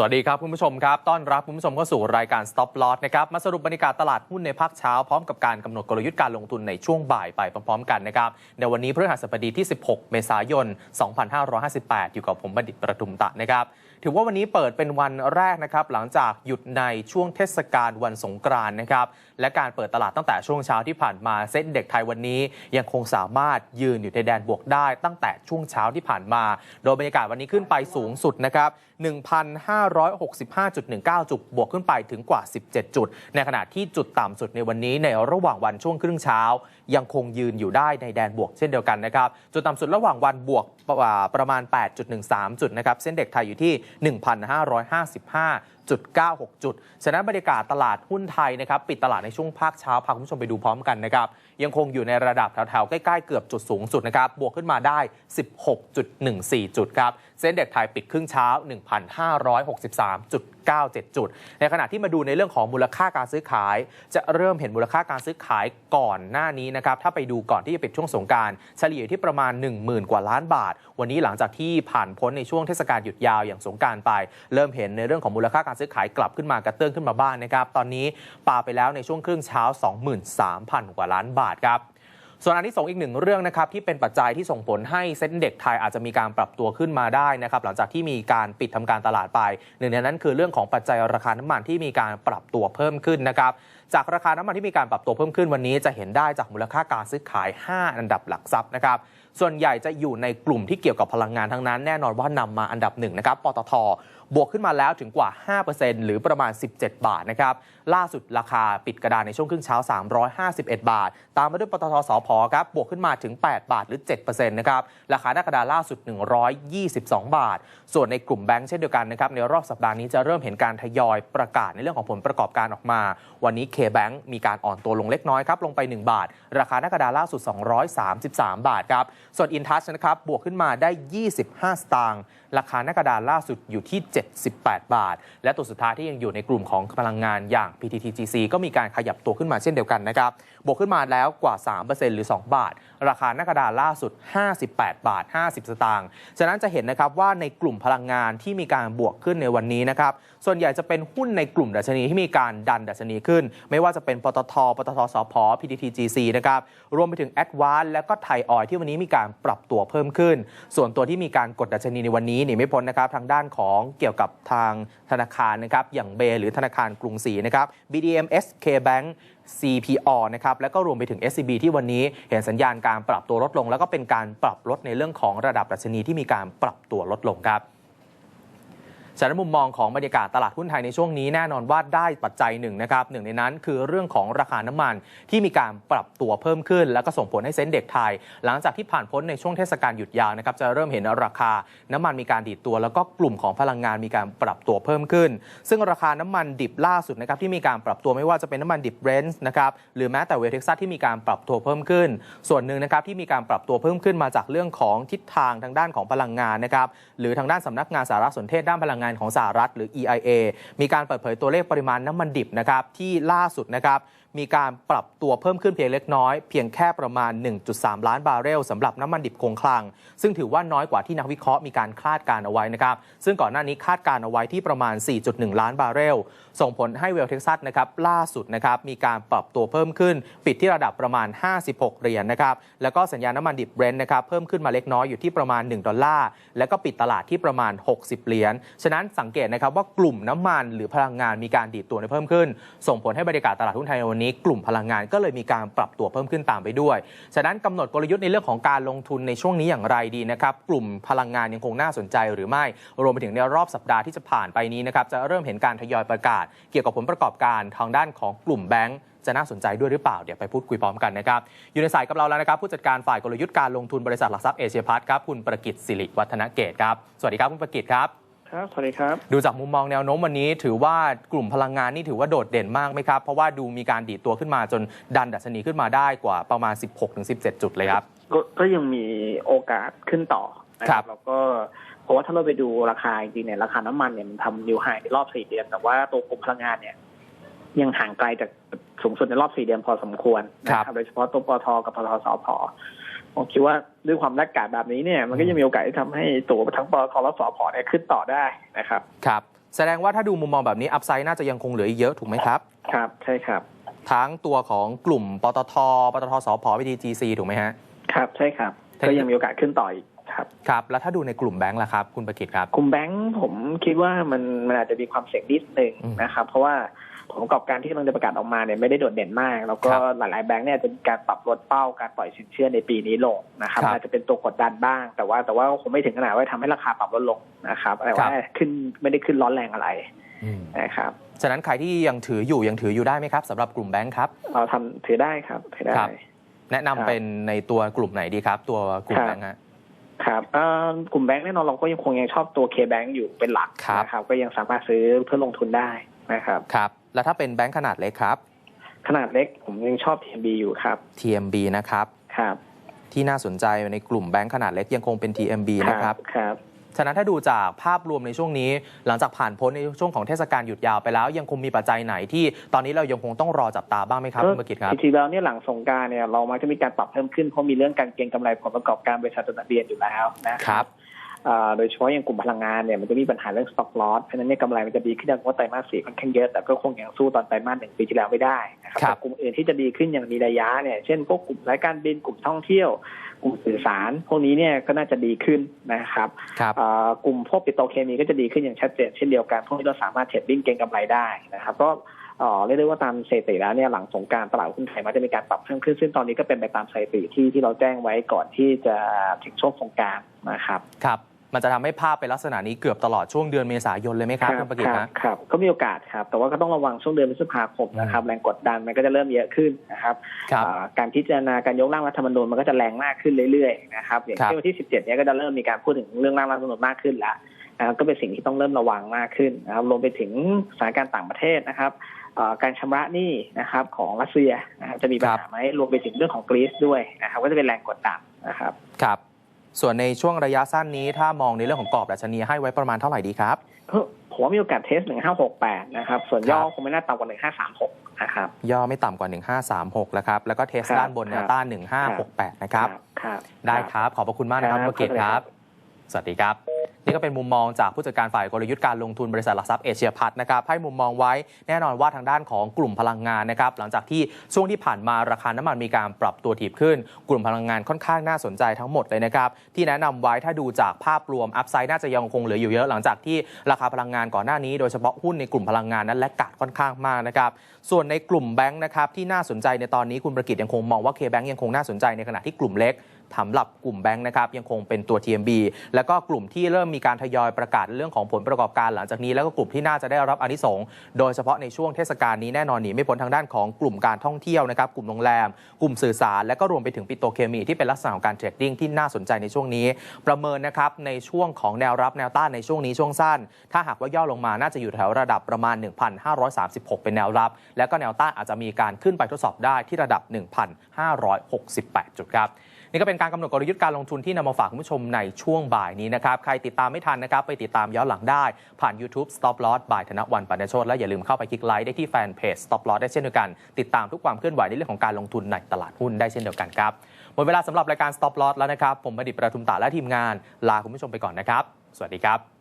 สวัสดีครับคุณผู้ชมครับ ต้อนรับคุณผู้ชมเข้าสู่รายการ Stop Loss นะครับ มาสรุปบรรยากาศตลาดหุ้นในภาคเช้า พร้อมกับการกำหนดกลยุทธ์การลงทุนในช่วงบ่ายไปพร้อมๆกันนะครับ ในวันนี้พฤหัสบดีที่ 16 เมษายน 2558 อยู่กับผมบัณฑิตประทุมตะนะครับ ถือว่าวันนี้เปิดเป็นวันแรกนะครับ หลังจากหยุดในช่วงเทศกาลวันสงกรานต์นะครับ และการเปิดตลาดตั้งแต่ช่วงเช้าที่ผ่านมาเซ็นเด็กไทยวันนี้ ยังคงสามารถยืนอยู่ในแดนบวกได้ตั้งแต่ช่วงเช้าที่ผ่านมา โดยบรรยากาศวันนี้ขึ้นไปสูงสุดนะครับ1,5 565.19 จุดบวกขึ้นไปถึงกว่า 17 จุด ในขณะที่จุดต่ำสุดในวันนี้ในระหว่างวันช่วงครึ่งเช้า ยังคงยืนอยู่ได้ในแดนบวกเช่นเดียวกันนะครับจุดต่ำสุดระหว่างวันบวกประมาณ 8.13 จุดนะครับเส้นเด็กไทยอยู่ที่ 1,555 จุด96 จุด ฉะนั้นบรรยากาศตลาดหุ้นไทยนะครับปิดตลาดในช่วงภาคเช้าพาคุณผู้ชมไปดูพร้อมกันนะครับยังคงอยู่ในระดับแถวๆ ใกล้ๆ เกือบจุดสูงสุดนะครับบวกขึ้นมาได้ 16.14 จุดครับเซ็นเด็กไทยปิดครึ่งเช้า 97 จุด ในขณะที่มาดูในเรื่องของมูลค่าการซื้อขาย จะเริ่มเห็นมูลค่าการซื้อขายก่อนหน้านี้นะครับ ถ้าไปดูก่อนที่จะปิดช่วงสงการเฉลี่ยที่ประมาณ 10,000 กว่าล้านบาท วันนี้หลังจากที่ผ่านพ้นในช่วงเทศกาลหยุดยาวอย่างสงการไป เริ่มเห็นในเรื่องของมูลค่าการซื้อขายกลับขึ้นมากระเตื้องขึ้นมาบ้างนนะครับ ตอนนี้ปาไปแล้วในช่วงครึ่งเช้า 23,000 กว่าล้านบาทครับ ส่วนอันที่สองอีกหนึ่งเรื่องนะครับที่เป็นปัจจัยที่ส่งผลให้เซ็นเด็กไทยอาจจะมีการปรับตัวขึ้นมาได้นะครับหลังจากที่มีการปิดทำการตลาดไป หนึ่งในนั้นคือเรื่องของปัจจัยราคาน้ำมันที่มีการปรับตัวเพิ่มขึ้นนะครับจากราคาน้ำมันที่มีการปรับตัวเพิ่มขึ้นวันนี้จะเห็นได้จากมูลค่าการซื้อขาย 5 อันดับหลักทรัพย์นะครับส่วนใหญ่จะอยู่ในกลุ่มที่เกี่ยวกับพลังงานทั้งนั้นแน่นอนว่านำมาอันดับหนึ่งนะครับปตท บวกขึ้นมาแล้วถึงกว่า 5%หรือประมาณ 17 บาทนะครับ ล่าสุดราคาปิดกระดานในช่วงครึ่งเช้า 351 บาท ตามมาด้วยปตทสพครับ บวกขึ้นมาถึง 8 บาทหรือ 7%นะครับ ราคาหน้ากระดานล่าสุด 122 บาท ส่วนในกลุ่มแบงค์เช่นเดียวกันนะครับ ในรอบสัปดาห์นี้จะเริ่มเห็นการทยอยประกาศในเรื่องของผลประกอบการออกมา วันนี้ K-Bank มีการอ่อนตัวลงเล็กน้อยครับ ลงไป 1 บาท ราคาหน้ากระดานล่าสุด 233 บาทครับ ส่วน InTouch นะครับ บวกขึ้นมาได้ 25 สตางค์ ราคาหน้ากระดานล่าสุดอยู่ที่78 บาท และตัวสุดท้ายที่ยังอยู่ในกลุ่มของพลังงานอย่าง PTTGC ก็มีการขยับตัวขึ้นมาเช่นเดียวกันนะครับ บวกขึ้นมาแล้วกว่า 3%หรือ 2 บาท ราคาหน้ากระดานล่าสุด 58 บาท 50 สตางค์ฉะนั้นจะเห็นนะครับว่าในกลุ่มพลังงานที่มีการบวกขึ้นในวันนี้นะครับ ส่วนใหญ่จะเป็นหุ้นในกลุ่มดัชนีที่มีการดันดัชนีขึ้น ไม่ว่าจะเป็นปตท ปตทสพ PTTGC นะครับรวมไปถึง a d v a n c e และก็ไทยออยที่วันนี้มีการปรับตัวเพิ่มขึ้น ส่วนตัวที่มีการกดดัชนีในวันนี้หนีไม่พ้นนะครับทางด้านของเกี่ยวกับทางธนาคารนะครับอย่างเบหรือธนาคารกรุงศรีนะครับ BDMs K-Bank CPO นะครับแล้วก็รวมไปถึง SCB ที่วันนี้เห็นสัญญาณการปรับตัวลดลง แล้วก็เป็นการปรับลดในเรื่องของระดับดัชนีที่มีการปรับตัวลดลงครับ ฉะนั้นมุมมองของบรรยากาศตลาดหุ้นไทยในช่วงนี้แน่นอนว่าได้ปัจจัยหนึ่งนะครับหนึ่งในนั้นคือเรื่องของราคาน้ำมันที่มีการปรับตัวเพิ่มขึ้น แล้วก็ส่งผลให้เซ็นเด็กไทย หลังจากที่ผ่านพ้นในช่วงเทศกาลหยุดยาวนะครับจะเริ่มเห็นราคาน้ำมันมีการดีดตัว แล้วก็กลุ่มของพลังงานมีการปรับตัวเพิ่มขึ้น ซึ่งราคาน้ำมันดิบล่าสุดนะครับที่มีการปรับตัวไม่ว่าจะเป็นน้ำมันดิบเบรนท์นะครับหรือแม้แต่เวสเท็กซัสที่มีการปรับตัวเพิ่มขึ้น ส่วนหนึ่งนะครับที่มีการปรับตัวเพิ่มขึ้นมาจากเรื่องของทิศทางทางด้านของพลังงานนะครับหรือทางด้านสำนักงานสารสนเทศด้านพลังงานของสหรัฐหรือ EIA มีการเปิดเผยตัวเลขปริมาณน้ำมันดิบนะครับที่ล่าสุดนะครับมีการปรับตัวเพิ่มขึ้นเพียงเล็กน้อย เพียงแค่ประมาณ 1.3 ล้านบาร์เรลสำหรับน้ำมันดิบคงคลัง ซึ่งถือว่าน้อยกว่าที่นักวิเคราะห์มีการคาดการเอาไว้นะครับ ซึ่งก่อนหน้านี้คาดการเอาไว้ที่ประมาณ 4.1 ล้านบาร์เรล ส่งผลให้เวลเท็กซัสนะครับล่าสุดนะครับมีการปรับตัวเพิ่มขึ้น ปิดที่ระดับประมาณ 56 เหรียญนะครับ แล้วก็สัญญาน้ำมันดิบเบรนท์นะครับเพิ่มขึ้นมาเล็กน้อยอยู่ที่ประมาณ 1 ดอลลาร์ แล้วก็ปิดตลาดที่ประมาณ 60 เหรียญ ฉะนั้นสังเกตนะครับว่ากลุ่มน้ำมันหรือพลังงานมีการดีดตัวเพิ่มขึ้น ส่งผลให้บรรยากาศตลาดหุ้นไทยในวันนี้กลุ่มพลังงานก็เลยมีการปรับตัวเพิ่มขึ้นตามไปด้วย ฉะนั้นกำหนดกลยุทธ์ในเรื่องของการลงทุนในช่วงนี้อย่างไรดีนะครับ กลุ่มพลังงานยังคงน่าสนใจหรือไม่ รวมไปถึงในรอบสัปดาห์ที่จะผ่านไปนี้นะครับ จะเริ่มเห็นการทยอยประกาศ เกี่ยวกับผลประกอบการทางด้านของกลุ่มแบงก์จะน่าสนใจด้วยหรือเปล่า เดี๋ยวไปพูดคุยพร้อมกันนะครับ อยู่ในสายกับเราแล้วนะครับ ผู้จัดการฝ่ายกลยุทธ์การลงทุนบริษัทหลักทรัพย์เอเชียพัฒน์ครับคุณประกิตสิริวัฒนเกตครับ สวัสดีครับคุณประกิตครับ ครับ สวัสดีครับ ดูจากมุมมองแนวโน้มวันนี้ถือว่ากลุ่มพลังงานนี่ถือว่าโดดเด่นมากไหมครับ เพราะว่าดูมีการดีดตัวขึ้นมาจนดันดัชนีขึ้นมาได้กว่าประมาณ 16-17 จุดเลยครับ ก็ก็ยังมีโอกาสขึ้นต่อนะครับแล้วก็เพราะว่าถ้าเราไปดูราคาจริงๆเนี่ยราคาน้ำมันเนี่ยมันทำนิวไฮในรอบสี่เดือน แต่ว่าตัวกลุ่มพลังงานเนี่ย ยังห่างไกลจาก สูงสุดในรอบสี่เดือนพอสมควรนะครับโดยเฉพาะตัวปตทกับปตทสพผมคิดว่าด้วยความแลกกาดแบบนี้เนี่ยมันก็ยังมีโอกาสที่ทำให้ตัวทั้งปตทและสพเนี่ยขึ้นต่อได้นะครับครับ แสดงว่าถ้าดูมุมมองแบบนี้อัพไซด์น่าจะยังคงเหลืออีกเยอะถูกไหมครับ ครับใช่ครับ ทั้งตัวของกลุ่มปตทปตทสพพีทีจีซีถูกไหมฮะครับใช่ครับแต่ก็ยังมีโอกาสขึ้นต่ออีก ครับครับ แล้วถ้าดูในกลุ่มแบงก์ล่ะครับ คุณประกิตครับ กลุ่มแบงก์ผมคิดว่ามันมันอาจจะมีความเสี่ยงนิดหนึ่งอืมนะครับ เพราะว่าผลประกอบการที่กำลังจะประกาศออกมาเนี่ยไม่ได้โดดเด่นมาก แล้วก็ครับหลาย ๆ แบงก์เนี่ยจะมีการปรับลดเป้าการปล่อยสินเชื่อในปีนี้ลงนะครับครับอาจจะเป็นตัวกดดันบ้าง แต่ว่าแต่ว่าคงไม่ถึงขนาดว่าทำให้ราคาปรับลดลงนะครับแต่ครัว่าบขึ้นไม่ได้ขึ้นร้อนแรงอะไรอืมนะครับฉะนั้นใครที่ยังถืออยู่ยังถืออยู่ได้ไหมครับสำหรับกลุ่มแบงก์ครับเราทำถือได้ครับถือได้ครับแนะนำครับเป็นในตัวกลุ่มไหนดีครับ ตัวกลุ่มครับแบงก์ฮะ ครับเอ่อกลุ่มแบงก์แน่นอนเราก็ยังคงยังชอบตัว K-Bank อยู่เป็นหลักครับนะครับ ก็ยังสามารถซื้อเพื่อลงทุนได้นะครับครับ แล้วถ้าเป็นแบงก์ขนาดเล็กครับ ขนาดเล็กผมยังชอบ TMB อยู่ครับ TMB นะครับครับ ที่น่าสนใจในกลุ่มแบงก์ขนาดเล็กยังคงเป็น TMB นะครับครับ ฉะนั้นถ้าดูจากภาพรวมในช่วงนี้ หลังจากผ่านพ้นในช่วงของเทศกาลหยุดยาวไปแล้ว ยังคงมีปัจจัยไหนที่ตอนนี้เรายังคงต้องรอจับตาบ้างไหมครับก็คุณประกิตครับจริงๆแล้วเนี่ยหลังสงกรารเนี่ยเรามักจะมีการปรับเพิ่มขึ้นเพราะมีเรื่องการเก็งกำไรผลประกอบการบริษัทจดทะเบียนอยู่แล้วนะคครัรับบเอ่อ โดยเฉพาะอย่างกลุ่มพลังงานเนี่ยมันจะมีปัญหาเรื่อง stock loss เพราะฉะนั้นเนี่ยกำไรมันจะดีขึ้นอย่างว่าไตรมาสสี่ค่อนข้างเยอะแต่ก็คงยังสู้ตอนไตรมาสหนึ่งปีที่แล้วไม่ได้นะครับครับแต่กลุ่มอื่นที่จะดีขึ้นอย่างมีระยะเนี่ยเช่นพวกกลุ่มสายการบินกลุ่มท่องเที่ยว กลุ่มสื่อสาร พวกนี้เนี่ยก็น่าจะดีขึ้นนะครับครับเอ่อกลุ่มพวกปิโตรเคมีก็จะดีขึ้นอย่างชัดเจนเช่นเดียวกันพวกนี้เราสามารถเทรดดิ้งเก็งกำไรได้นะครับก็เอ่อเรียกได้ว่าตามสถิติแล้วเนี่ยหลังสงกรารตลาดหุ้นไทยมันจะมีการปรับเพิ่มขึ้นซึ่งตอนนี้ก็เป็นไปตามสถิติที่ที่เราแจ้งไว้ก่อนที่จะถึงช่วงสงกรารนะครับครับ มันจะทำให้ภาพเป็นลักษณะนี้เกือบตลอดช่วงเดือนเมษายนเลยไหมครับคุณประกิตครัฮะครับก็มีโอกาสครับ แต่ว่าก็ต้องระวังช่วงเดือนพฤษภาคมนะครับแรงกดดันมันก็จะเริ่มเยอะขึ้นนะครับครับอ่าการพิจารณาการยกร่างรัฐธรรมนูญมันก็จะแรงมากขึ้นเรื่อยๆนะครับอย่างครับเช่นวันที่ 17เนี้ยก็จะเริ่มมีการพูดถึงเรื่องร่างรัฐธรรมนูญมากขึ้นแล้วนะครับก็เป็นสิ่งที่ต้องเริ่มระวังมากขึ้นนะครับรวมไปถึงสถานการณ์ต่างประเทศนะครับอ่าการชำระหนี้นะครับของรัสเซียนะครับจะมีปัญหาไหมรวมไปถึงเรื่องของกรีซด้วยนะครับก็จะเป็นแรงกดดันนะครับครับ ส่วนในช่วงระยะสั้นนี้ถ้ามองในเรื่องของกรอบดัชนีให้ไว้ประมาณเท่าไหร่ดีครับเฮ้ยผมว่ามีโอกาสเทส 1568 นะครับ ส่วนย่อครับคงไม่น่าต่ำกว่า 1536 นะครับ ย่อไม่ต่ำกว่า 1536 แล้วครับ แล้วก็เทสครับด้านบนแนวครับต้าน 1568 นะครับครับ ได้ครับ ขอบพระคุณมากนะครับครับคุณประกิตครับ สวัสดีครับ นี่ก็เป็นมุมมองจากผู้จัดการฝ่ายกลยุทธ์การลงทุนบริษัทหลักทรัพย์เอเชียพัฒน์นะครับให้มุมมองไว้แน่นอนว่าทางด้านของกลุ่มพลังงานนะครับหลังจากที่ช่วงที่ผ่านมาราคาน้ำมันมีการปรับตัวถีบขึ้น กลุ่มพลังงานค่อนข้างน่าสนใจทั้งหมดเลยนะครับที่แนะนำไว้ถ้าดูจากภาพรวมอัพไซด์น่าจะยังคงเหลืออยู่เยอะ หลังจากที่ราคาพลังงานก่อนหน้านี้ โดยเฉพาะหุ้นในกลุ่มพลังงานนั้นและกาดค่อนข้างมากนะครับส่วนในกลุ่มแบงค์นะครับที่น่าสนใจในตอนนี้คุณประกิตยังคงมองว่าเคแบงค์ยังคงน่าสนใจในขณะที่กลุ่มเล็ก สำหรับกลุ่มแบงค์นะครับยังคงเป็นตัว TMB แล้วก็กลุ่มที่เริ่มมีการทยอยประกาศเรื่องของผลประกอบการหลังจากนี้ แล้วก็กลุ่มที่น่าจะได้รับอนิสงส์โดยเฉพาะในช่วงเทศกาลนี้แน่นอนหนีไม่พ้นทางด้านของกลุ่มการท่องเที่ยวนะครับกลุ่มโรงแรม กลุ่มสื่อสาร และก็รวมไปถึงปิโตเคมีที่เป็นลักษณะของการเทรดดิ้งที่น่าสนใจในช่วงนี้ ประเมินนะครับในช่วงของแนวรับแนวต้านในช่วงนี้ช่วงสั้น ถ้าหากว่าย่อลงมาน่าจะอยู่แถวระดับประมาณ 1,536 เป็นแนวรับ แล้วก็แนวต้านอาจจะมีการขึ้นไปทดสอบได้ที่ระดับ 1,568 จุดครับ นี่ก็เป็นการกำหนดกลยุทธ์การลงทุนที่นำมาฝากคุณผู้ชมในช่วงบ่ายนี้นะครับ ใครติดตามไม่ทันนะครับ ไปติดตามย้อนหลังได้ผ่าน YouTube Stop Loss บ่ายธนวันปันโชตและอย่าลืมเข้าไปคลิกไลค์ได้ที่แฟนเพจ Stop Loss ได้เช่นเดียวกัน ติดตามทุกความเคลื่อนไหวในเรื่องของการลงทุนในตลาดหุ้นได้เช่นเดียวกันครับหมดเวลาสำหรับรายการ Stop Loss แล้วนะครับผมบดิตประทุมตาและทีมงานลาคุณผู้ชมไปก่อนนะครับ สวัสดีครับ